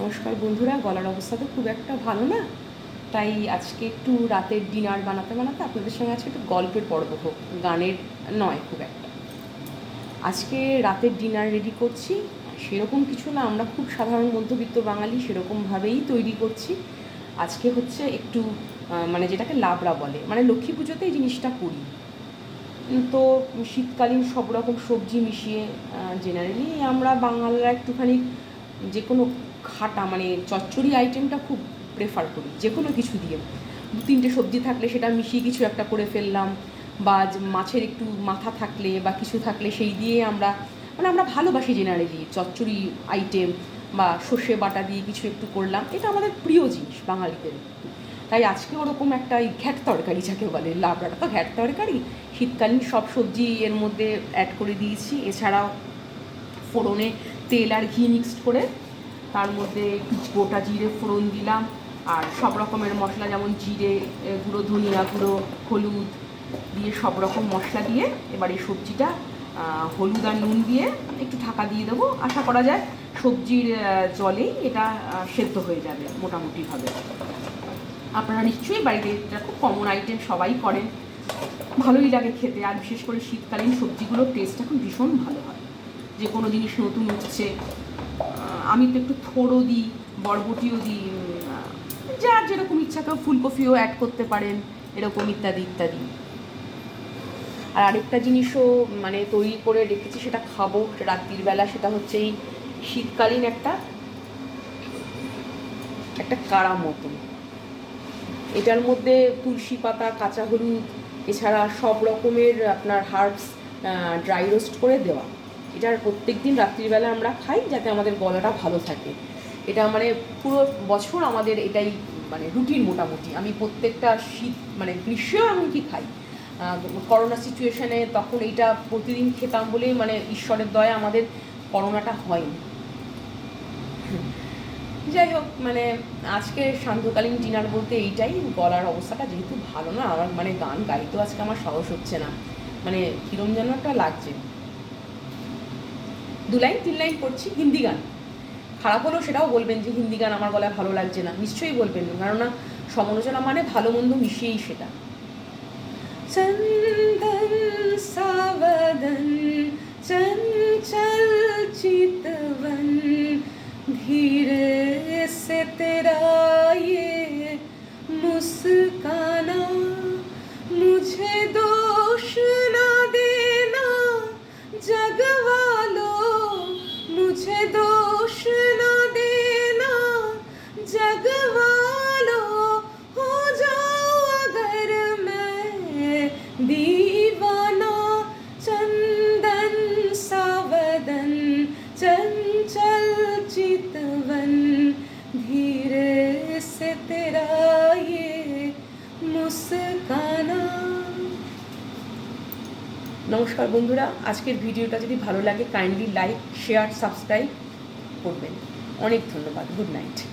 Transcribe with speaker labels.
Speaker 1: নমস্কার বন্ধুরা, গলার অবস্থা তো খুব একটা ভালো না। তাই আজকে একটু রাতের ডিনার বানাতে বানাতে আপনাদের সঙ্গে আজকে একটু গল্পের পর্ব হোক, গানের নয় খুব একটা। আজকে রাতের ডিনার রেডি করছি, সেরকম কিছু না, আমরা খুব সাধারণ মধ্যবিত্ত বাঙালি সেরকমভাবেই তৈরি করছি। আজকে হচ্ছে একটু মানে যেটাকে লাবড়া বলে মানে লক্ষ্মী পুজোতে এই জিনিসটা করি। তো শীতকালীন সব রকম সবজি মিশিয়ে জেনারেলি আমরা বাঙালরা একটুখানি যে কোনো খাটা মানে চচ্চড়ি আইটেমটা খুব প্রেফার করি যে কোনো কিছু দিয়ে। দু তিনটে সবজি থাকলে সেটা মিশিয়ে কিছু একটা করে ফেললাম, বা মাছের একটু মাথা থাকলে বা কিছু থাকলে সেই দিয়ে আমরা মানে আমরা ভালোবাসি জেনারেলি চচ্চড়ি আইটেম বা সর্ষে বাটা দিয়ে কিছু একটু করলাম। এটা আমাদের প্রিয় জিনিস বাঙালিদের। তাই আজকে ওরকম একটা ঘ্যাট তরকারি, যাকে বলে লাবড়াটা তো ঘ্যাট তরকারি, শীতকালীন সব সবজি এর মধ্যে অ্যাড করে দিয়েছি। এছাড়াও ফোড়নে তেল আর ঘি মিক্সড করে তার মধ্যে গোটা জিরে ফোড়ন দিলাম আর সব রকমের মশলা, যেমন জিরে গুঁড়ো, ধনিয়া গুঁড়ো, হলুদ দিয়ে সব রকম মশলা দিয়ে এবার এই সবজিটা হলুদ আর নুন দিয়ে একটু ঢাকা দিয়ে দেবো। আশা করা যায় সবজির জলেই এটা সেদ্ধ হয়ে যাবে মোটামুটিভাবে। আপনারা নিশ্চয়ই বাড়িতে এটা খুব কমন আইটেম সবাই করেন। ভালোই লাগে খেতে, আর বিশেষ করে শীতকালীন সবজিগুলোর টেস্ট এখন ভীষণ ভালো হয়। যে কোনো জিনিস নতুন উঠছে আমি তো একটু থোড়ও দিই, বরবটিও দিই যার যেরকম ইচ্ছা কেউ ফুলকপিও অ্যাড করতে পারেন, এরকম ইত্যাদি ইত্যাদি। আর আরেকটা জিনিসও মানে তৈরি করে রেখেছি, সেটা খাব রাত্রির বেলা, সেটা হচ্ছে এই শীতকালীন একটা একটা কারা মতন। এটার মধ্যে তুলসী পাতা, কাঁচা হলুদ, এছাড়া সব রকমের আপনার হার্বস ড্রাই রোস্ট করে দেওয়া। এটার প্রত্যেক দিন রাত্রিবেলা আমরা খাই যাতে আমাদের গলাটা ভালো থাকে। এটা মানে পুরো বছর আমাদের এটাই মানে রুটিন মোটামুটি। আমি প্রত্যেকটা শীত মানে গ্রীষ্মেও এমনকি খাই। করোনা সিচুয়েশনে তখন এইটা প্রতিদিন খেতাম বলেই মানে ঈশ্বরের দয়া আমাদের করোনাটা হয়নি। যাই হোক মানে আজকে সান্ধ্যকালীন ডিনার বলতে এইটাই। গলার অবস্থাটা যেহেতু ভালো না, আমার মানে গান গাইতেও আজকে আমার সাহস হচ্ছে না। মানে কিরম যেন একটা লাগছে। দু লাইন, তিন লাইন করছি হিন্দি গান। খারাপ হলেও সেটাও বলবেন যে হিন্দি গান আমার গলায় ভালো লাগছে না। নিশ্চয়ই বলবেন না, কেননা সমালোচনা মানে ভালো মন্দ মিশিয়েই সেটা। চন্দন সাবদন চঞ্চল চিতবন ধীরে সে তেরা মুঝে দো दोष न देना जग वालों हो जाओ अगर मैं दीवाना चंदन सावदन चंचल चितवन धीरे से तेरा ये मुस्काना নমস্কার বন্ধুরা আজকের ভিডিওটা যদি ভালো লাগে কাইন্ডলি লাইক শেয়ার সাবস্ক্রাইব করবেন। অনেক ধন্যবাদ। Good night.